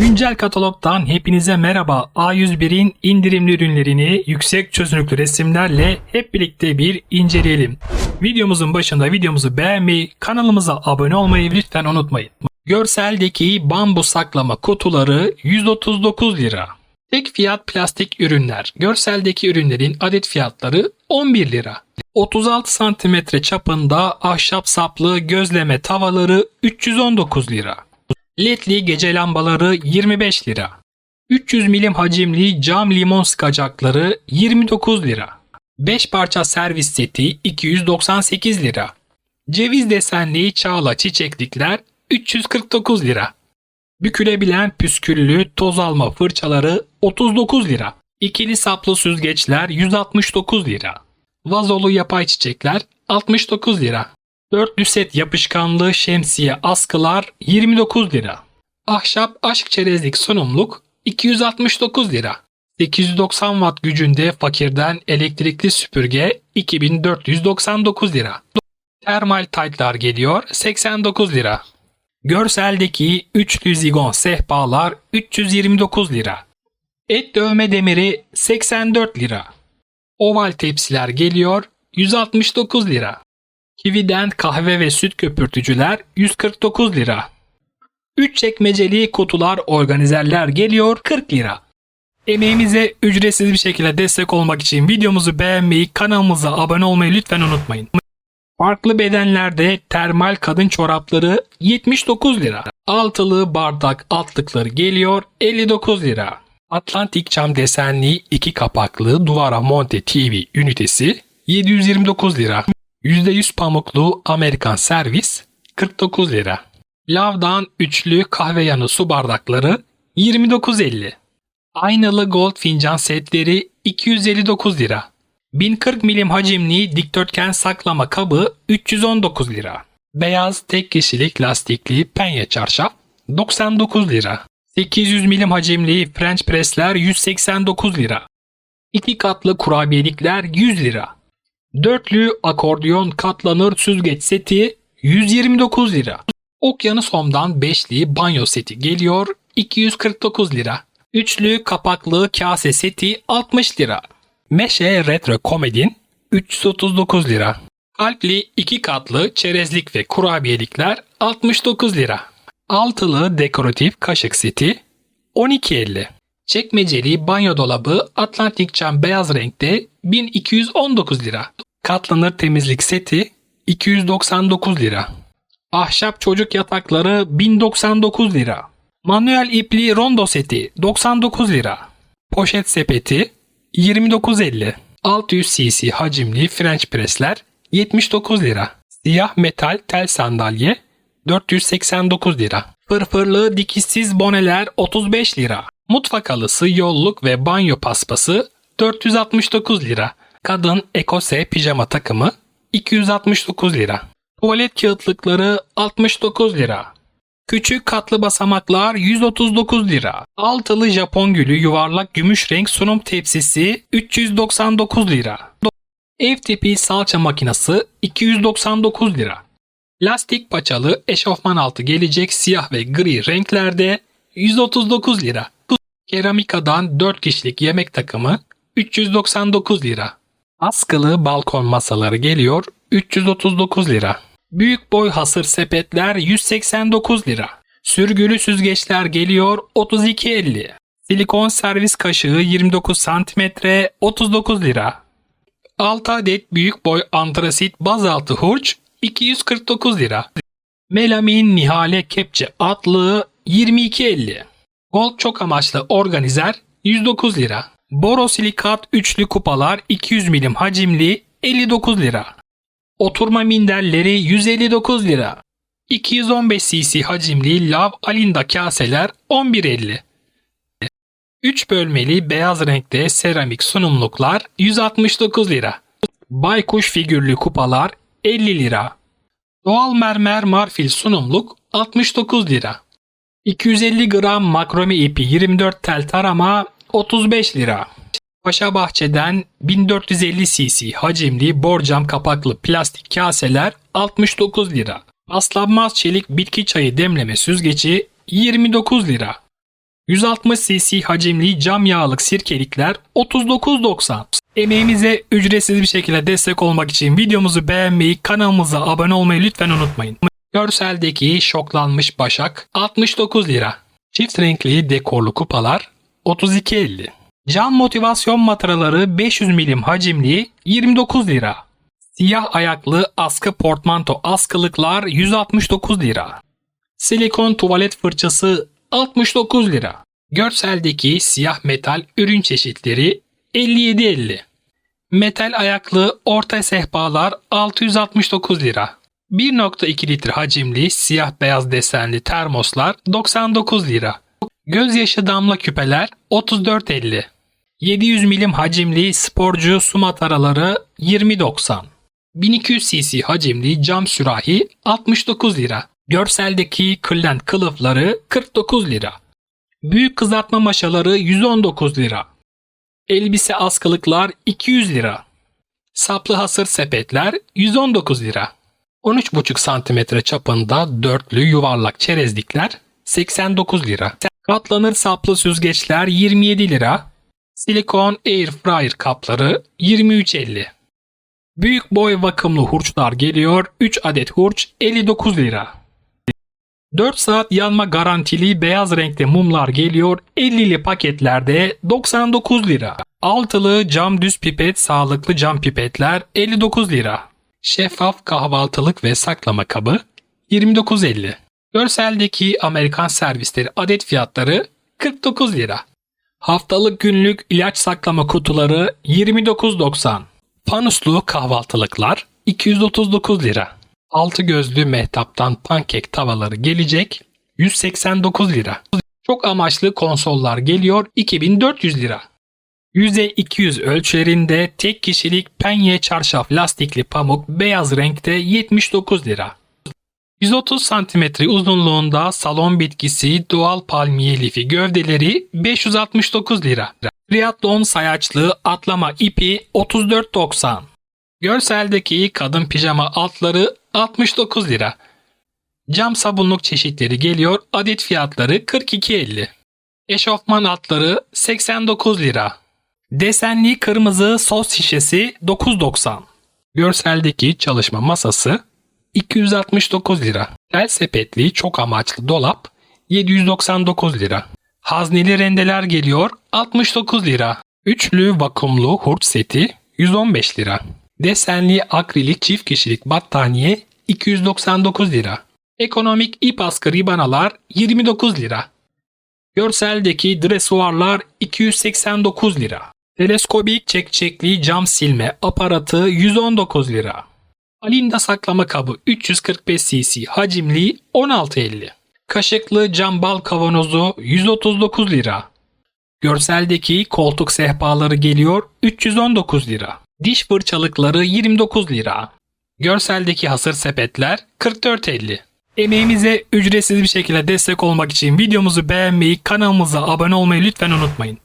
Güncel katalogdan hepinize merhaba. A101'in indirimli ürünlerini yüksek çözünürlüklü resimlerle hep birlikte bir inceleyelim. Videomuzun başında videomuzu beğenmeyi, kanalımıza abone olmayı lütfen unutmayın. Görseldeki bambu saklama kutuları 139 lira. Tek fiyat plastik ürünler. Görseldeki ürünlerin adet fiyatları 11 lira. 36 santimetre çapında ahşap saplı gözleme tavaları 319 lira. LED'li gece lambaları 25 lira. 300 milim hacimli cam limon sıkacakları 29 lira. 5 parça servis seti 298 lira. Ceviz desenli çağla çiçeklikler 349 lira. Bükülebilen püsküllü toz alma fırçaları 39 lira. İkili saplı süzgeçler 169 lira. Vazolu yapay çiçekler 69 lira. Dörtlü set yapışkanlı şemsiye askılar 29 lira. Ahşap aşk çerezlik sunumluk 269 lira. 890 watt gücünde fakirden elektrikli süpürge 2499 lira. Termal taytlar geliyor 89 lira. Görseldeki üçlü zigon sehpalar 329 lira. Et dövme demiri 84 lira. Oval tepsiler geliyor 169 lira. Kivi'den kahve ve süt köpürtücüler 149 lira. 3 çekmeceli kutular organizerler geliyor 40 lira. Emeğimize ücretsiz bir şekilde destek olmak için videomuzu beğenmeyi, kanalımıza abone olmayı lütfen unutmayın. Farklı bedenlerde termal kadın çorapları 79 lira. Altılı bardak altlıkları geliyor 59 lira. Atlantik cam desenli iki kapaklı duvara monte TV ünitesi 729 lira. %100 pamuklu Amerikan servis 49 lira. Lavdan üçlü kahve yanı su bardakları 29.50. Aynalı gold fincan setleri 259 lira. 1040 milim hacimli dikdörtgen saklama kabı 319 lira. Beyaz tek kişilik lastikli penye çarşaf 99 lira. 800 milim hacimli French pressler 189 lira. 2 katlı kurabiyelikler 100 lira. Dörtlü akordeon katlanır süzgeç seti 129 lira. Okyanus Home'dan beşli banyo seti geliyor 249 lira. Üçlü kapaklı kase seti 60 lira. Meşe Retro Komedin 339 lira. Kalpli iki katlı çerezlik ve kurabiyelikler 69 lira. Altılı dekoratif kaşık seti 12.50. Çekmeceli banyo dolabı Atlantik cam beyaz renkte 1219 lira. Katlanır temizlik seti 299 lira. Ahşap çocuk yatakları 1099 lira. Manuel ipli rondo seti 99 lira. Poşet sepeti 29.50. 600 cc hacimli French pressler 79 lira. Siyah metal tel sandalye 489 lira. Fırfırlı dikişsiz boneler 35 lira. Mutfak halısı, yolluk ve banyo paspası 469 lira. Kadın ekose pijama takımı 269 lira. Tuvalet kağıtlıkları 69 lira. Küçük katlı basamaklar 139 lira. Altılı Japon gülü yuvarlak gümüş renk sunum tepsisi 399 lira. Ev tipi salça makinesi 299 lira. Lastik paçalı eşofman altı gelecek siyah ve gri renklerde 139 lira. Keramikadan 4 kişilik yemek takımı 399 lira. Askılı balkon masaları geliyor 339 lira. Büyük boy hasır sepetler 189 lira. Sürgülü süzgeçler geliyor 32.50. Silikon servis kaşığı 29 cm 39 lira. 6 adet büyük boy antrasit bazaltı hurç 249 lira. Melamin Nihale kepçe atlığı 22.50. Gold çok amaçlı organizer 109 lira. Borosilikat üçlü kupalar 200 milim hacimli 59 lira. Oturma minderleri 159 lira. 215 cc hacimli lav alinda kaseler 11.50. 3 bölmeli beyaz renkte seramik sunumluklar 169 lira. Baykuş figürlü kupalar 50 lira. Doğal mermer marfil sunumluk 69 lira. 250 gram makrome ipi 24 tel tarama 35 lira. Paşa Bahçe'den 1450 cc hacimli borcam kapaklı plastik kaseler 69 lira. Paslanmaz çelik bitki çayı demleme süzgeci 29 lira. 160 cc hacimli cam yağlık sirkelikler 39.90. Emeğimize ücretsiz bir şekilde destek olmak için videomuzu beğenmeyi, kanalımıza abone olmayı lütfen unutmayın. Görseldeki şoklanmış başak 69 lira. Çift renkli dekorlu kupalar 32.50. Cam motivasyon mataraları 500 milim hacimli 29 lira. Siyah ayaklı askı portmanto askılıklar 169 lira. Silikon tuvalet fırçası 69 lira. Görseldeki siyah metal ürün çeşitleri 57.50. Metal ayaklı orta sehpalar 669 lira. 1.2 litre hacimli siyah beyaz desenli termoslar 99 lira. Gözyaşı damla küpeler 34.50. 700 milim hacimli sporcu su mataraları 20.90. 1200 cc hacimli cam sürahi 69 lira. Görseldeki kırlent kılıfları 49 lira. Büyük kızartma maşaları 119 lira. Elbise askılıklar 200 lira. Saplı hasır sepetler 119 lira. 13,5 cm çapında dörtlü yuvarlak çerezlikler 89 lira. Katlanır saplı süzgeçler 27 lira. Silikon air fryer kapları 23.50. Büyük boy vakumlu hurçlar geliyor. 3 adet hurç 59 lira. 4 saat yanma garantili beyaz renkte mumlar geliyor 50'li paketlerde 99 lira. Altılı cam düz pipet sağlıklı cam pipetler 59 lira. Şeffaf kahvaltılık ve saklama kabı 29.50. Görseldeki Amerikan servisleri adet fiyatları 49 lira. Haftalık günlük ilaç saklama kutuları 29.90. Panuslu kahvaltılıklar 239 lira. Altı gözlü mehtaptan pankek tavaları gelecek 189 lira. Çok amaçlı konsollar geliyor 2400 lira. %200 ölçülerinde tek kişilik penye çarşaf lastikli pamuk beyaz renkte 79 lira. 130 cm uzunluğunda salon bitkisi doğal palmiye lifi gövdeleri 569 lira. Triathlon sayaçlı atlama ipi 34.90. Görseldeki kadın pijama altları 69 lira. Cam sabunluk çeşitleri geliyor. Adet fiyatları 42.50. Eşofman altları 89 lira. Desenli kırmızı sos şişesi 9.90. Görseldeki çalışma masası 269 lira. El sepetli çok amaçlı dolap 799 lira. Hazneli rendeler geliyor 69 lira. Üçlü vakumlu hurç seti 115 lira. Desenli akrilik çift kişilik battaniye 299 lira. Ekonomik ip askı ribanalar 29 lira. Görseldeki dresuarlar 289 lira. Teleskobik çekçekli cam silme aparatı 119 lira. Alinda saklama kabı 345 cc hacimli 16.50. Kaşıklı cam bal kavanozu 139 lira. Görseldeki koltuk sehpaları geliyor 319 lira. Diş fırçalıkları 29 lira. Görseldeki hasır sepetler 44.50. Emeğimize ücretsiz bir şekilde destek olmak için videomuzu beğenmeyi, kanalımıza abone olmayı lütfen unutmayın.